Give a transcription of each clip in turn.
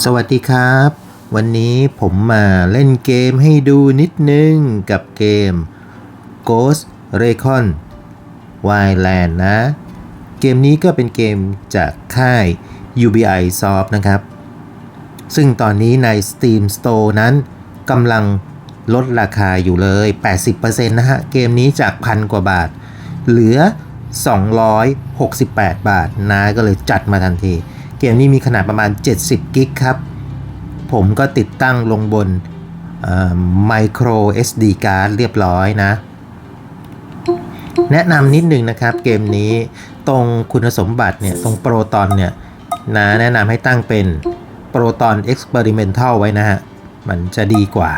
สวัสดีครับ วันนี้ผมมาเล่นเกมให้ดูนิดนึงกับเกม Ghost Recon Wildland นะ เกมนี้ก็เป็นเกมจากค่าย UBI Soft นะครับ ซึ่งตอนนี้ใน Steam Store นั้นกำลังลดราคาอยู่เลย 80%นะฮะ เกมนี้จากพันกว่าบาท เหลือ 268 บาทนะก็เลยจัดมาทันที เกมนี้มีขนาดประมาณ 70 กิกครับ ผมก็ติดตั้งลงบนเอ่อ micro SD card เรียบร้อยนะ แนะนำนิดนึงนะครับเกมนี้ตรงคุณสมบัติเนี่ย ตรงโปรตอนเนี่ยนะแนะนำให้ตั้งเป็นโปรตอน experimental ไว้นะฮะ มันจะดีกว่า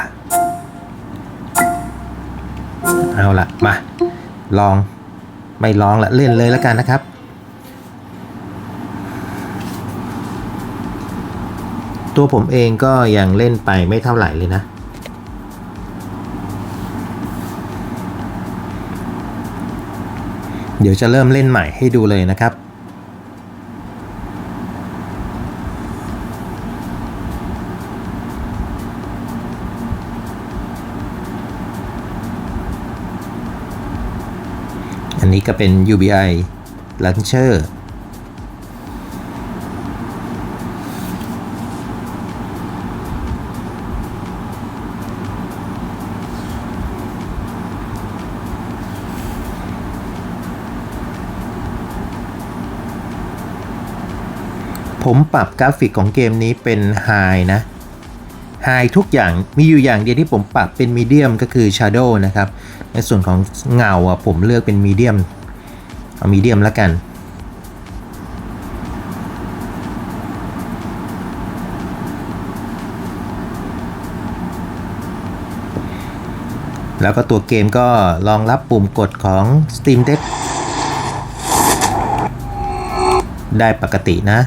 เอาละมา ลองไม่ลองละเล่นเลยแล้วกันนะครับ ตัวผมเองก็ยังเล่นไปไม่เท่าไหร่เลยนะ เดี๋ยวจะเริ่มเล่นใหม่ให้ดูเลยนะครับอันนี้ก็เป็น UBI Launcher ผมปรับกราฟิกของเกมนี้เป็น High นะ High ทุกอย่างมีอยู่อย่างเดียวที่ผมปรับเป็น Medium ก็คือ Shadow นะครับ ในส่วนของเงาอะผมเลือกเป็น Medium เอา Medium แล้วกันแล้วก็ตัวเกมก็รองรับปุ่มกดของ Steam Deck ได้ปกตินะ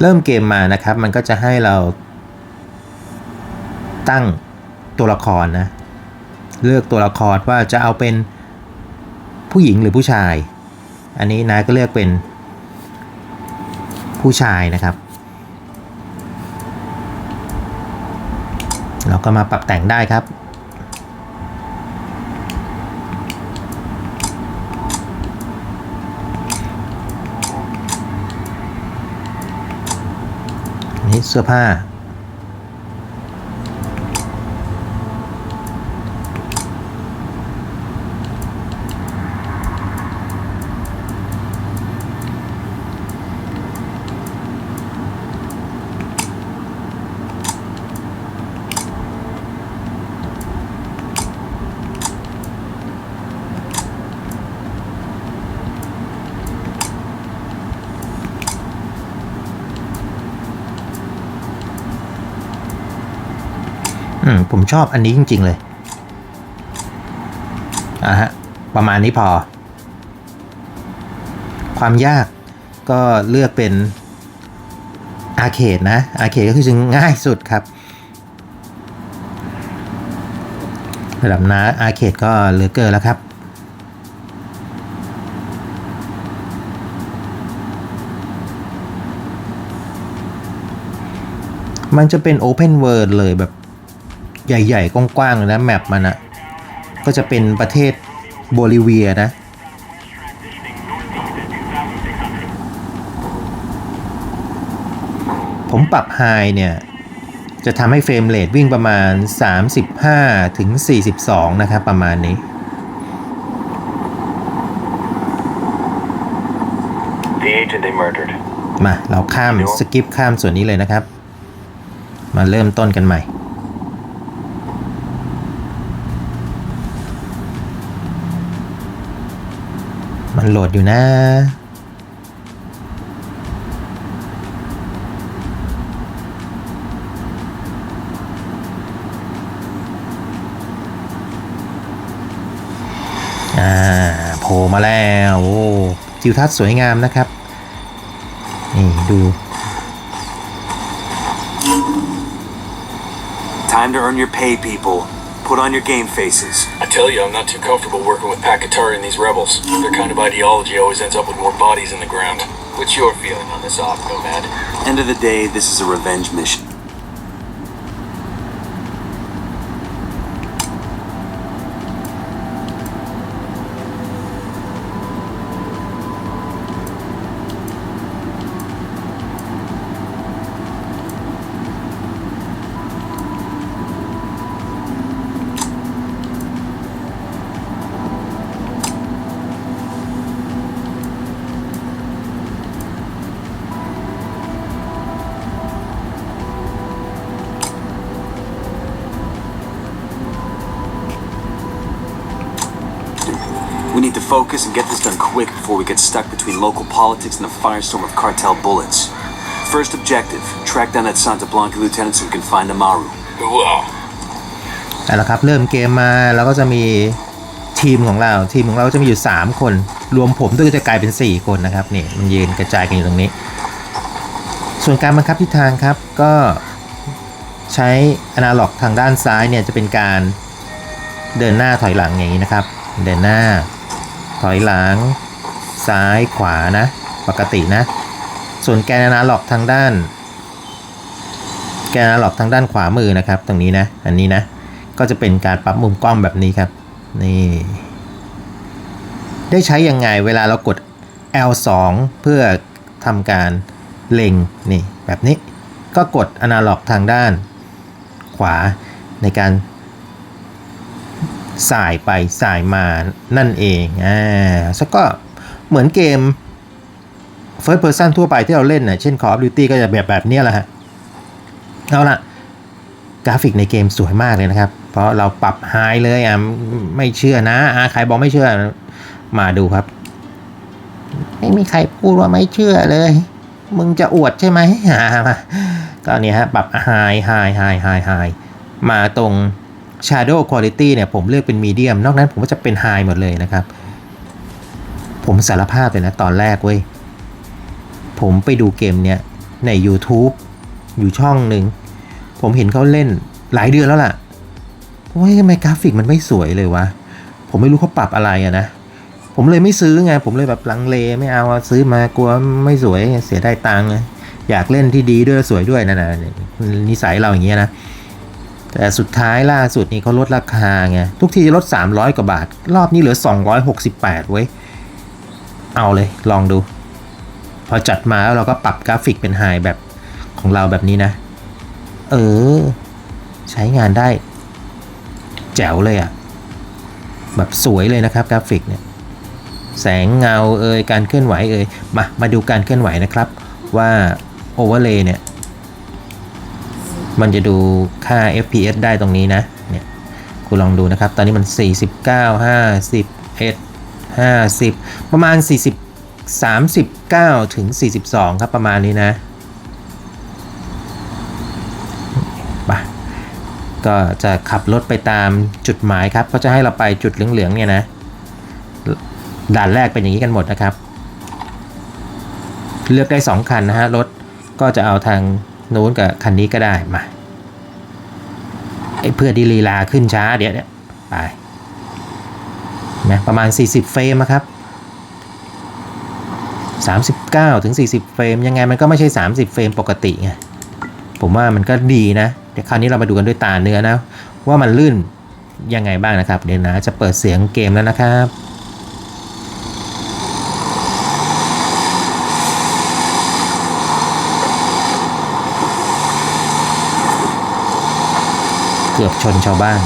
เริ่มเกมมานะครับ มันก็จะให้เราตั้งตัวละครนะ เลือกตัวละครว่าจะเอาเป็นผู้หญิงหรือผู้ชาย อันนี้นายก็เลือกเป็นผู้ชายนะครับ เราก็มาปรับแต่งได้ครับ เสื้อผ้า อืม ผมชอบอันนี้จริง ๆ เลยอะฮะ ประมาณนี้พอ ความยากก็เลือกเป็นอาร์เคดนะอาร์เคดก็คือจึงง่ายสุดครับ ระดับน้าอาร์เคดก็เหลือเกินแล้วครับมันจะเป็น Open World เลยแบบ ใหญ่ๆ กว้างๆเลยนะแมปมันอะก็จะเป็นประเทศโบลิเวียนะ ผมปรับไฮเนี่ย จะทำให้เฟรมเรทวิ่งประมาณ 35 ถึง 42 นะครับ ประมาณนี้ The agent they murdered. มา เราข้ามสกิปข้ามส่วนนี้เลยนะครับ มาเริ่มต้นกันใหม่ มันโหลดอยู่นะ อ่าโผล่มาแล้วโอ้ทิวทัศน์สวยงามนะครับ นี่ ดู Time to earn your pay, people. Put on your game faces. I tell you, I'm not too comfortable working with Pakatari and these rebels. Their kind of ideology always ends up with more bodies in the ground. What's your feeling on this op, Nomad? End of the day, this is a revenge mission. Focus and get this done quick before we get stuck between local politics and a firestorm of cartel bullets. First objective, track down that Santa Blanca lieutenant so we can find Amaru. เอาละครับเริ่มเกมมาเราก็จะมีทีมของเราทีมของเราจะมีอยู่ 3 คน รวมผมด้วยก็จะกลายเป็น 4 คนนะครับนี่มันยืนกระจายกันอยู่ตรงนี้ ส่วนการบังคับทิศทางครับก็ใช้อนาล็อกทางด้านซ้ายเนี่ยจะเป็นการเดินหน้าถอยหลังอย่างนี้นะครับ เดินหน้า ถอยหลัง ซ้ายขวานะ ปกตินะ ส่วนแกนอนาล็อกทางด้าน แกนอนาล็อกทางด้านขวามือนะครับ ตรงนี้นะ อันนี้นะ ก็จะเป็นการปรับมุมกล้องแบบนี้ครับ นี่ ได้ใช้ยังไงเวลาเรากด L2 เพื่อทำการเล็งนี่แบบนี้ ก็กดอนาล็อกทางด้านขวาในการ สายไปสายมานั่นเองอ่าซะก็เหมือนเกม First Person ทั่วไปที่เราเล่นนะเช่น Call of Duty ก็จะแบบแบบเนี้ยแหละฮะเอาละกราฟิกในเกมสวยมากเลยนะครับ เพราะเราปรับไฮเลยอะไม่เชื่อนะอใครบอกไม่เชื่อมาดูครับ ไม่มีใครพูดว่าไม่เชื่อเลย มึงจะอวดใช่ไหมอ่ามาก็เนี่ยฮะปรับไฮไฮไฮไฮไฮมาตรง Shadow Quality เนี่ยผมเลือกเป็น Medium นอกนั้นผมก็จะเป็น High หมดเลยนะครับ ผมสารภาพเลยนะตอนแรกเว้ย ผมไปดูเกมเนี้ยใน YouTube อยู่ช่องหนึ่ง ผมเห็นเขาเล่นหลายเดือนแล้วล่ะเฮ้ยทำไมกราฟิกมันไม่สวยเลยวะ ผมไม่รู้เขาปรับอะไรอะนะ ผมเลยไม่ซื้อไง ผมเลยแบบลังเลไม่เอาซื้อมากลัวไม่สวยเสียได้ตังค์อยากเล่นที่ดีด้วยสวยด้วยนะนะนิสัยเราอย่างเงี้ยนะ แต่สุดท้ายล่าสุดนี่เขาลดราคาไง ทุกทีจะลด 300 กว่าบาท รอบนี้เหลือ 268 เว้ย เอาเลยลองดู พอจัดมาแล้วเราก็ปรับกราฟิกเป็นไฮแบบของเราแบบนี้นะ เออ ใช้งานได้ แจ๋วเลยอะ่ะ แบบสวยเลยนะครับกราฟิกเนี่ย แสงเงาเอ่ยการเคลื่อนไหวเอ่ยมามาดูการเคลื่อนไหวนะครับ ว่าโอเวอร์เลย์เนี่ย มันจะดูค่า FPS ได้ตรงนี้นะเนี่ยคุณลองดูนะครับ ตอนนี้มัน 49 51 50 ประมาณ 40 39 ถึง 42 ครับประมาณนี้นะไปก็จะขับรถไปตามจุดหมายครับก็จะให้เราไปจุดเหลืองๆเนี่ยนะ ด่านแรกเป็นอย่างนี้กันหมดนะครับ เลือกได้ 2 คันนะฮะรถก็จะเอาทาง โน้นกับคันนี้ก็ได้มาไอ้เพื่อดีลีลาขึ้นช้าเดี๋ยวเนี่ยไปนะประมาณ 40 เฟรมนะครับ 39 ถึง 40 เฟรม ยังไงมันก็ไม่ใช่ 30 เฟรมปกติไงผมว่ามันก็ดีนะ เดี๋ยวคราวนี้เรามาดูกันด้วยตาเนื้อนะ ว่ามันลื่นยังไงบ้างนะครับ เดี๋ยวนะจะเปิดเสียงเกมแล้วนะครับ กือบชนชาวบ้าน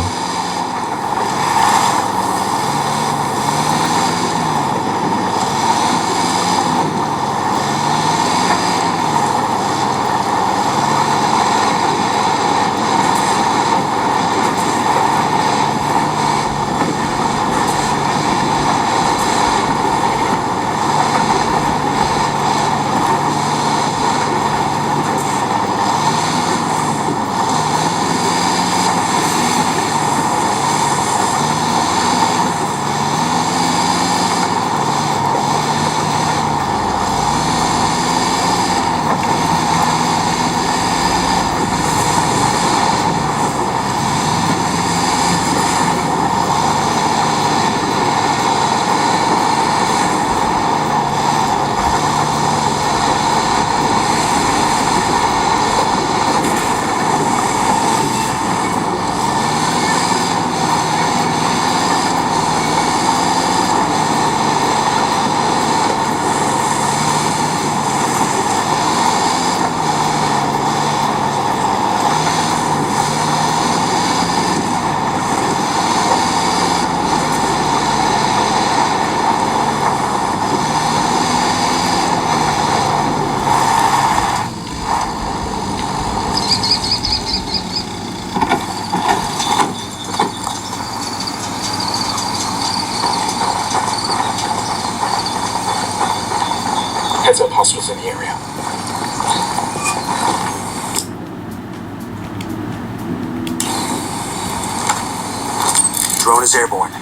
Drone is airborne.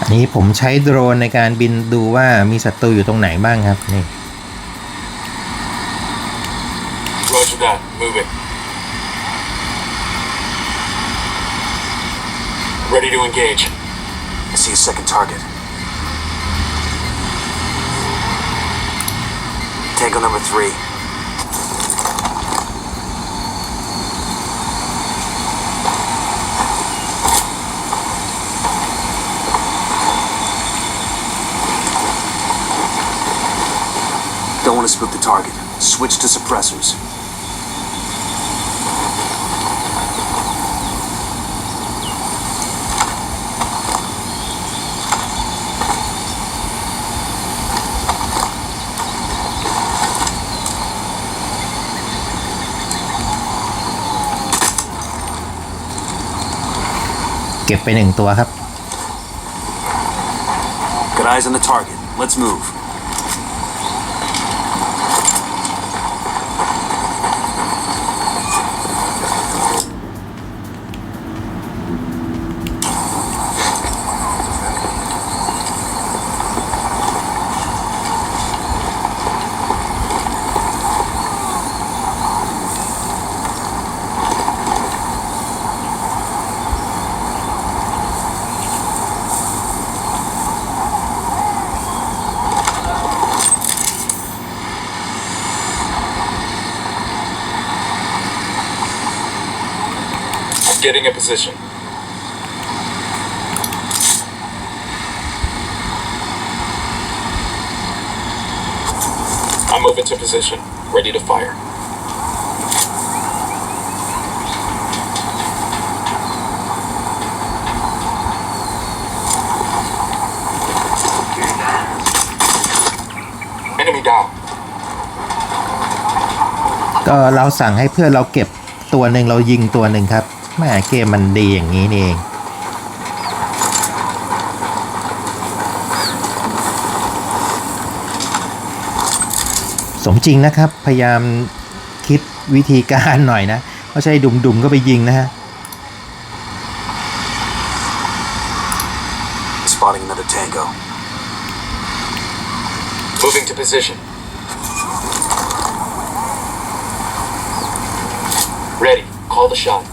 อันนี้ผมใช้โดรนในการบินดูว่ามีศัตรูอยู่ตรงไหนบ้างครับนี่ Roger that. Move it. Ready to engage. I see a second target. Tango number three. Don't want to spook the target. Switch to suppressors. Get เก็บไปหนึ่งตัวครับ Got eyes on the target. Let's move. Getting a position. I'm moving to position. Ready to fire. Enemy down. ก็เราสั่งให้เพื่อนเราเก็บตัวหนึ่งเรายิงตัวหนึ่งครับ แม่เกมมันดีอย่างนี้นี่เอง สมจริงนะครับ พยายามคิดวิธีการหน่อยนะไม่ใช่ดุมๆก็ไปยิงนะฮะ Spotting another tango. Moving to position. Ready. Call the shot.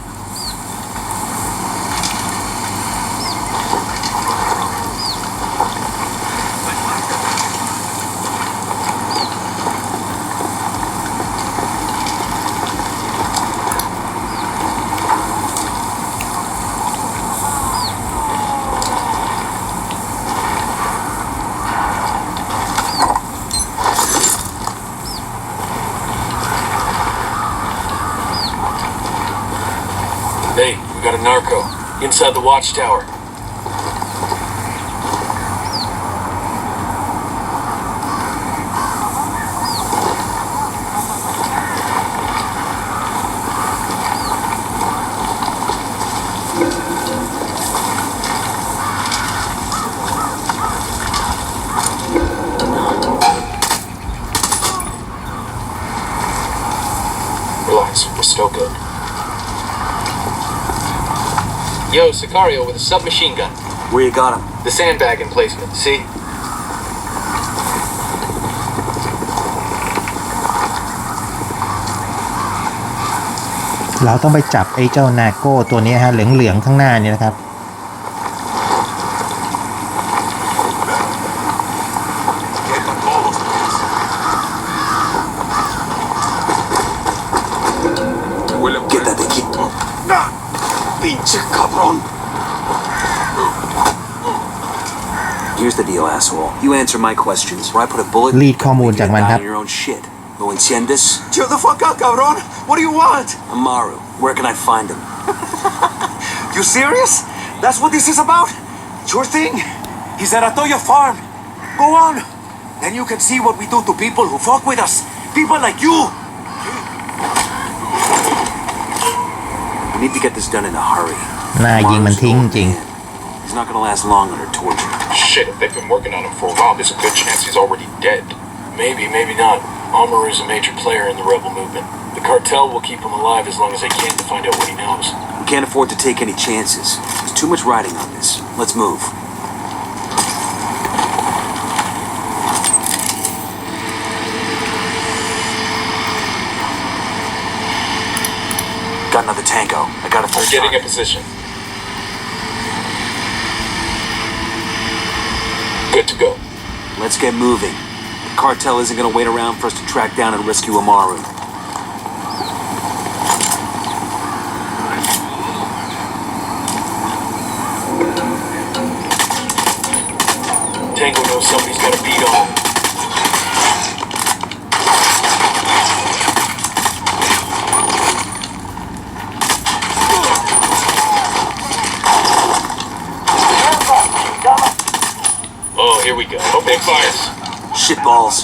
Inside the watchtower. Relax, we're still good. Yo, Sicario with a submachine gun. Where you got him? The sandbag emplacement, see? เราต้องไปจับไอ้เจ้านาโก้ตัวนี้ฮะเหลืองๆข้างหน้านี่นะครับ answer my questions, or I put a bullet. Lead ข้อมูลจากมันครับ in your own shit. ¿Lo entiendes? Chill the fuck out, cabrón. What do you want? Amaru, where can I find him? You serious? That's what this is about? Sure thing. He's at Atoya Farm. Go on. Then you can see what we do to people who fuck with us. People like you. We need to get this done in a hurry. หน้ายิงมันทิ้งจริง Man, He's not gonna last long under Shit, if they've been working on him for a while, there's a good chance he's already dead. Maybe, maybe not. Amaru's a major player in the rebel movement. The cartel will keep him alive as long as they can to find out what he knows. We can't afford to take any chances. There's too much riding on this. Let's move. Got another tango. I got a full We're getting a position. Good to go. Let's get moving. The cartel isn't gonna wait around for us to track down and rescue Amaru. Tango knows somebody's got a beat on him. Oh, here we go. Oh, big fires Shitballs.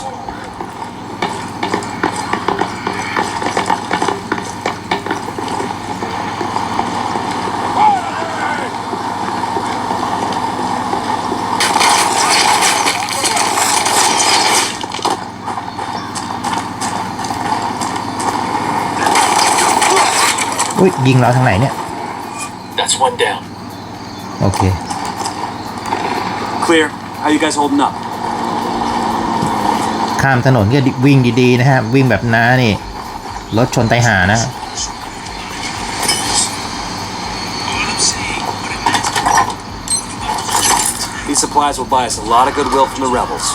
.อุ้ยยิงเราทางไหนเนี่ย That's one down. โอเค Clear. How you guys holding up? ข้ามถนนก็วิ่งดีๆนะฮะ วิ่งแบบน้านี่ รถชนไตายหานะ These supplies will buy us a lot of goodwill from the rebels.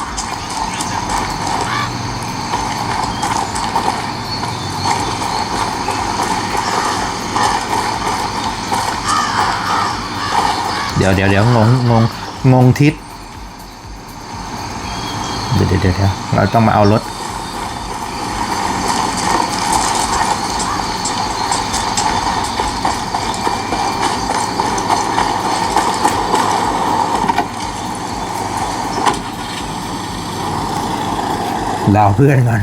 เดี๋ยวเดี๋ยวเดี๋ยวงงงงงงทิศเดี๋ยวเดี๋ยวเราต้องมาเอารถราเพื่อนก่อน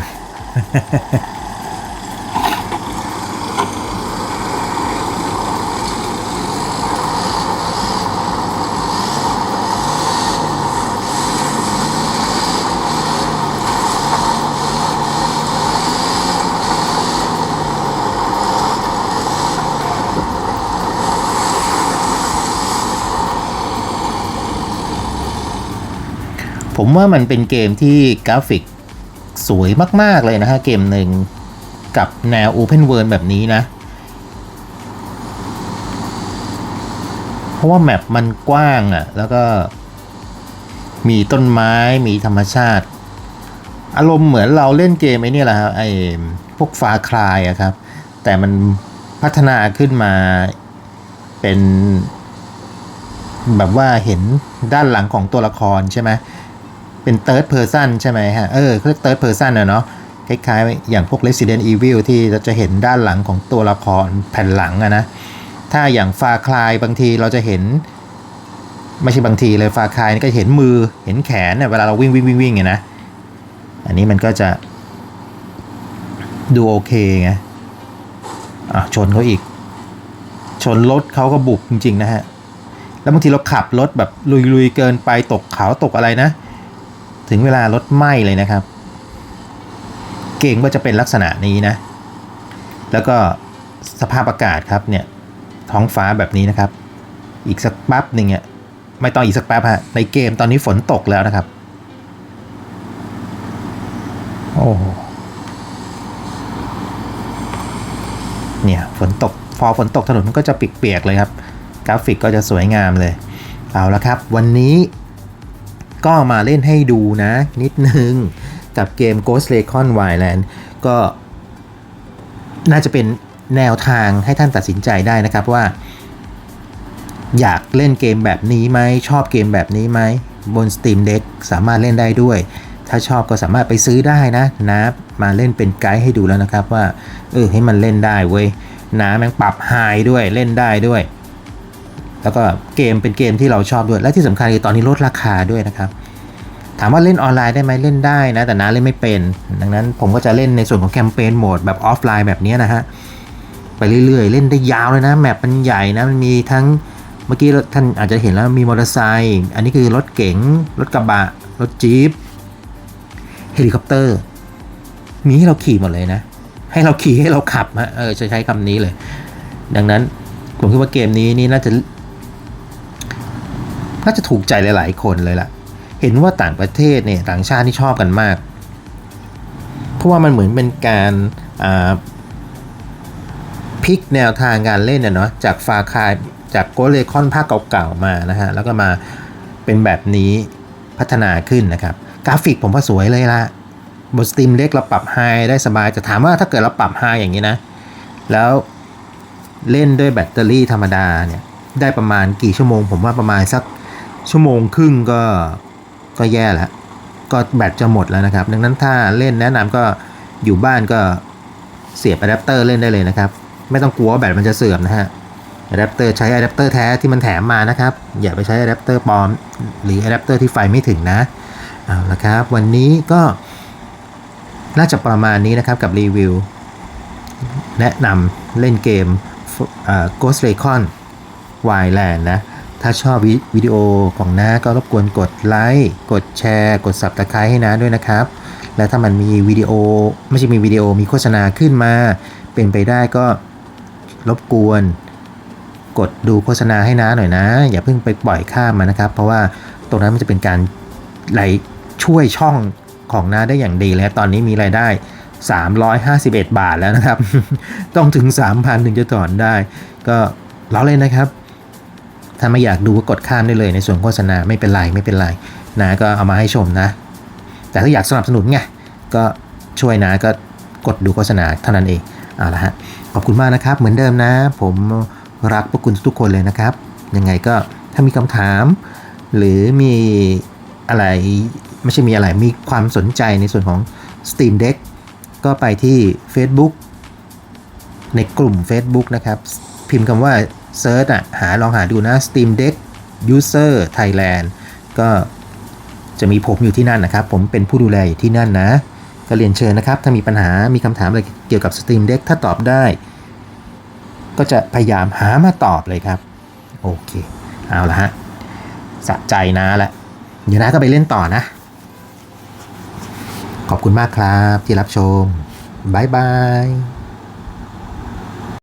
ผมว่ามันเป็นเกมที่กราฟิกสวยมาก ๆ เลยนะฮะ เกมหนึ่งกับแนว Open World แบบนี้นะ เพราะว่าแมปมันกว้างอะ่ะ แล้วก็มีต้นไม้มีธรรมชาติ อารมณ์เหมือนเราเล่นเกมไอ้เนี่ยแหละครับไอ้พวกฟาคลายอะครับ แต่มันพัฒนาขึ้นมาเป็น แบบว่าเห็นด้านหลังของตัวละครใช่ไหม เป็น third person ใช่ไหมฮะ เออเรียก third person อะเนาะคล้ายๆ อย่างพวก Resident Evil ที่เราจะเห็นด้านหลังของตัวละครแผ่นหลังอะนะ ถ้าอย่างฟาคลายบางทีเราจะเห็น ไม่ใช่บางทีเลยฟาคลายก็เห็นมือเห็นแขนเนี่ยเวลาเราวิ่งวิ่งวิ่งวิ่งไงนะ อันนี้มันก็จะดูโอเคไงอะชนเขาอีก ชนรถเขาก็บุกจริงๆนะฮะ แล้วบางทีเราขับรถแบบลุยๆเกินไปตกเขาตกอะไรนะ ถึงเวลารถไหม้เลยนะครับ เก่งว่าจะเป็นลักษณะนี้นะ แล้วก็สภาพอากาศครับเนี่ยท้องฟ้าแบบนี้นะครับ อีกสักแป๊บหนึ่งเนี่ยไม่ต้องอีกสักแป๊บฮะในเกมตอนนี้ฝนตกแล้วนะครับ โอ้โหเนี่ยฝนตกพอฝนตกถนนมันก็จะเปียกๆเลยครับ กราฟิกก็จะสวยงามเลย เอาละครับ วันนี้ ก็มาเล่นให้ดูนะ นิดนึง กับเกม Ghost Recon Wildland ก็น่าจะเป็นแนวทางให้ท่านตัดสินใจได้นะครับว่า อยากเล่นเกมแบบนี้ไหมชอบเกมแบบนี้ไหมบน Steam Deck สามารถเล่นได้ด้วย ถ้าชอบก็สามารถไปซื้อได้นะนะมาเล่นเป็นไกด์ให้ดูแล้วนะครับว่า เออให้มันเล่นได้เว้ยน้าแม่งปรับไฮด้วยเล่นได้ด้วย แล้วก็เกมเป็นเกมที่เราชอบด้วย และที่สำคัญคือตอนนี้ลดราคาด้วยนะครับ ถามว่าเล่นออนไลน์ได้ไหมเล่นได้นะ แต่น้าเล่นไม่เป็น ดังนั้นผมก็จะเล่นในส่วนของแคมเปญโหมดแบบออฟไลน์แบบนี้นะฮะ ไปเรื่อยๆ เล่นได้ยาวเลยนะ แมปมันใหญ่นะ มันมีทั้งเมื่อกี้ท่านอาจจะเห็นแล้วมีมอเตอร์ไซค์ อันนี้คือรถเก๋ง รถกระบะ รถจี๊ป เฮลิคอปเตอร์ มีให้เราขี่หมดเลยนะ ให้เราขี่ให้เราขับฮะ เออจะใช้คำนี้เลย ดังนั้นผมคิดว่าเกมนี้นี่น่าจะ น่าจะถูกใจหลายๆ คนเลยล่ะ เห็นว่าต่างประเทศเนี่ยต่างชาติที่ชอบกันมาก เพราะว่ามันเหมือนเป็นการพลิกแนวทางการเล่นน่ะเนาะจากฟาคายจากโกเลคอนภาคเก่าๆมานะฮะ แล้วก็มาเป็นแบบนี้พัฒนาขึ้นนะครับ กราฟิกผมว่าสวยเลยละบนสตรีมเล็กเราปรับไฮได้สบายแต่ถามว่าถ้าเกิดเราปรับไฮอย่างนี้นะ แล้วเล่นด้วยแบตเตอรี่ธรรมดาเนี่ย ได้ประมาณกี่ชั่วโมง ผมว่าประมาณสัก ชั่วโมงครึ่งก็ก็แย่แล้วก็แบตจะหมดแล้วนะครับ ดังนั้นถ้าเล่นแนะนำก็อยู่บ้านก็เสียบอะแดปเตอร์เล่นได้เลยนะครับ ไม่ต้องกลัวว่าแบตมันจะเสื่อมนะฮะอะแดปเตอร์ใช้อะแดปเตอร์แท้ที่มันแถมมานะครับ อย่าไปใช้อะแดปเตอร์ปลอม หรืออะแดปเตอร์ที่ไฟไม่ถึงนะเอาละครับ วันนี้ก็น่าจะประมาณนี้นะครับกับรีวิว แนะนำเล่นเกม Ghost Recon Wildland นะ ถ้าชอบวิวิดีโอของน้าก็รบกวนกดไลค์กดแชร์ กด Subscribe ให้น้าด้วยนะครับ และถ้ามันมีวิดีโอไม่ใช่มีวิดีโอมีโฆษณาขึ้นมา เป็นไปได้ก็รบกวนกดดูโฆษณาให้น้าหน่อยนะ อย่าเพิ่งไปปล่อยข้ามมานะครับ เพราะว่าตรงนั้นมันจะเป็นการไหลช่วยช่องของน้าได้อย่างดีแล้วตอนนี้มีรายได้ 351 บาทแล้วนะครับ ต้องถึง 3,000 ถึงจะถอนได้ ก็ล้อเล่นนะครับ ถ้าไม่อยากดูก็กดข้ามได้เลยในส่วนโฆษณาไม่เป็นไรไม่เป็นไรนะก็เอามาให้ชมนะ แต่ถ้าอยากสนับสนุนไงก็ช่วยนะก็กดดูโฆษณาเท่านั้นเองเอาละฮะขอบคุณมากนะครับ เหมือนเดิมนะ ผมรักพวกคุณทุกคนเลยนะครับ ยังไงก็ถ้ามีคำถาม หรือมีอะไรไม่ใช่มีอะไรมีความสนใจในส่วนของ Steam Deck ก็ไปที่ Facebook ในกลุ่ม Facebook นะครับ พิมพ์คำว่า Search อะหาลองหาดูนะ Steam Deck User Thailand ก็จะมีผมอยู่ที่นั่นนะครับ ผมเป็นผู้ดูแลอยู่ที่นั่นนะ ก็เรียนเชิญนะครับ ถ้ามีปัญหามีคำถามอะไรเกี่ยวกับ Steam Deck ถ้าตอบได้ ก็จะพยายามหามาตอบเลยครับ โอเค เอาละฮะสะใจนะละเดี๋ยวนะก็ไปเล่นต่อนะ ขอบคุณมากครับที่รับชมบ๊ายบาย